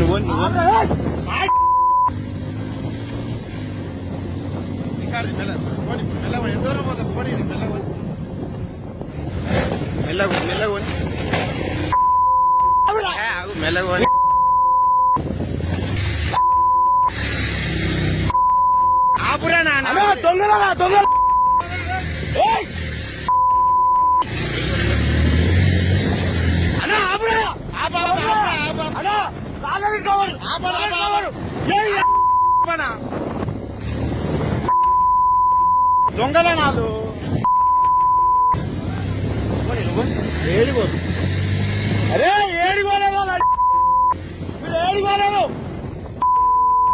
నువ్వు నువ్వు రికార్డు మెల్ల పోనీ మెల్ల ఎంత దూరం పోతా పోనీ మెల్ల మెల్లగా మెల్లగా మెల్లగా ఆపురా నాన్న అన్నా దొంగలరా దొంగ కాలేజీ కవర్! ఆపు, ఆపు, ఆపు. అరే ఏడిగోలేవా మీరు? ఏడిగోలేరు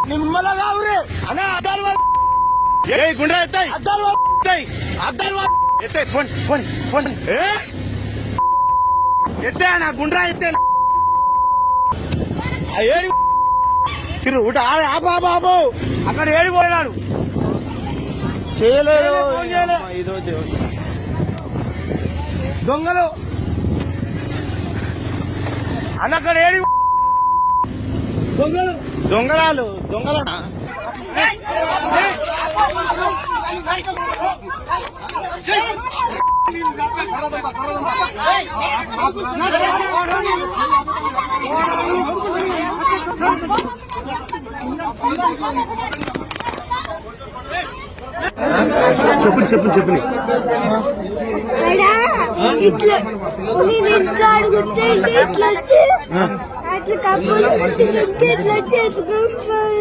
నిమ్మల కావురే అనే అద్దాలు ఏ గుండ్రా ఎత్తాయి. అద్దాలు ఎత్తాయి. అద్దాలు ఎత్తాయి ఫోన్ ఫోన్ ఫోన్ ఏ? ఎత్తే నా గుండ్రా ఎత్తే ఏడి తిరు ఉట ఆపు ఆపు ఆపు అక్కడ ఏడిపోయినాడు చేయలేదు ఫోన్ చేయలే. ఇదో దేవుడు. దొంగలు అన్న అక్కడ ఏడి దొంగలు దొంగలాలు దొంగలనా చెప్పండి చెప్పండి చెప్పండి. ఇట్లా నేను ఇంట్లో అడుగుతుంటే ఇట్లా వచ్చి అట్లా కప్పులు ఇట్లా వచ్చి